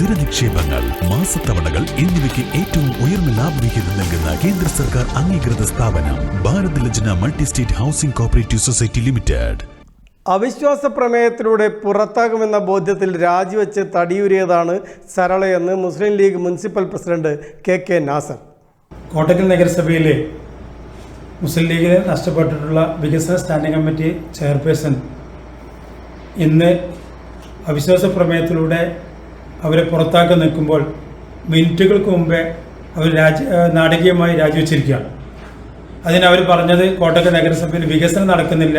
സ്ഥിര നിക്ഷേപങ്ങൾ മാസത്തവണകൾ എന്നിവയ്ക്ക് ഏറ്റവും ഉയർന്ന ലാഭവിഹിതം നൽകുന്ന കേന്ദ്ര സർക്കാർ അംഗീകൃത സ്ഥാപനം Bharat Lajna multi state housing cooperative society limited. അവിശ്വാസ പ്രമേയത്തിലൂടെ പുറത്താകുമെന്ന ബോധ്യത്തിൽ രാജിവെച്ച് തടിയൂരിയതാണ് സരളയെന്ന് Muslim League municipal president K K Nasar. Kottakkal നഗരസഭയിലെ മുസ്ലിം ലീഗിന് നഷ്ടപ്പെട്ടിട്ടുള്ള വികസന സ്റ്റാൻഡിംഗ് കമ്മിറ്റി ചെയർപേഴ്സൺ ഇന്ന് അവിശ്വാസ പ്രമേയത്തിലൂടെ അവരെ പുറത്താക്കി നിൽക്കുമ്പോൾ മിനിറ്റുകൾക്ക് മുമ്പേ അവർ രാജി നാടകീയമായി രാജിവെച്ചിരിക്കുകയാണ്. അതിന് അവർ പറഞ്ഞത് കോട്ടക്കൽ നഗരസഭയിൽ വികസനം നടക്കുന്നില്ല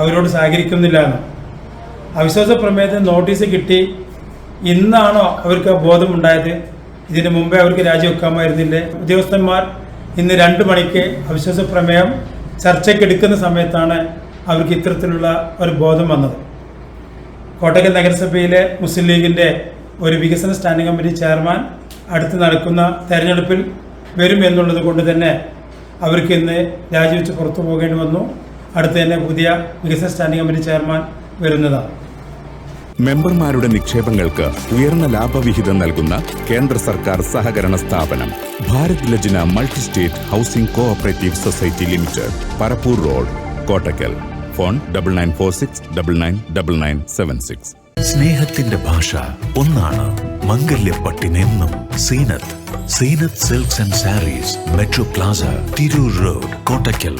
അവരോട് സഹകരിക്കുന്നില്ല എന്ന്. അവിശ്വാസ പ്രമേയത്തിന് നോട്ടീസ് കിട്ടി ഇന്നാണോ അവർക്ക് ആ ബോധമുണ്ടായത്? ഇതിനു മുമ്പേ അവർക്ക് രാജിവെക്കാമായിരുന്നില്ലേ? ഉദ്യോഗസ്ഥന്മാർ ഇന്ന് രണ്ട് മണിക്ക് അവിശ്വാസ പ്രമേയം ചർച്ചയ്ക്കെടുക്കുന്ന സമയത്താണ് അവർക്ക് ഇത്തരത്തിലുള്ള ഒരു ബോധം വന്നത്. കോട്ടക്കൽ നഗരസഭയിലെ മുസ്ലിം ലീഗിന്റെ ഒരു വികസന സ്റ്റാൻഡിംഗ് കമ്മിറ്റി ചെയർമാൻ അടുത്ത് നടക്കുന്ന തെരഞ്ഞെടുപ്പിൽ വരും എന്നുള്ളത് കൊണ്ട് തന്നെ അവർക്ക് ഇന്ന് രാജിവെച്ച് പുറത്തു പോകേണ്ടി വന്നു. അടുത്ത് തന്നെ പുതിയ വികസന സ്റ്റാൻഡിംഗ് കമ്മിറ്റി ചെയർമാൻ വരുന്നതാണ്. മെമ്പർമാരുടെ നിക്ഷേപങ്ങൾക്ക് ഉയർന്ന ലാഭവിഹിതം നൽകുന്ന കേന്ദ്ര സർക്കാർ സഹകരണ സ്ഥാപനം Bharat Lajna multi state housing cooperative society limited Parappur road Kottakkal. Phone double nine four six double nine double nine seven six. സ്നേഹത്തിന്റെ ഭാഷ ഒന്നാണ് മംഗല്യപ്പട്ടിനെന്നും Zeenath. Zeenath silks and sarees metro plaza Tirur road Kottakkal.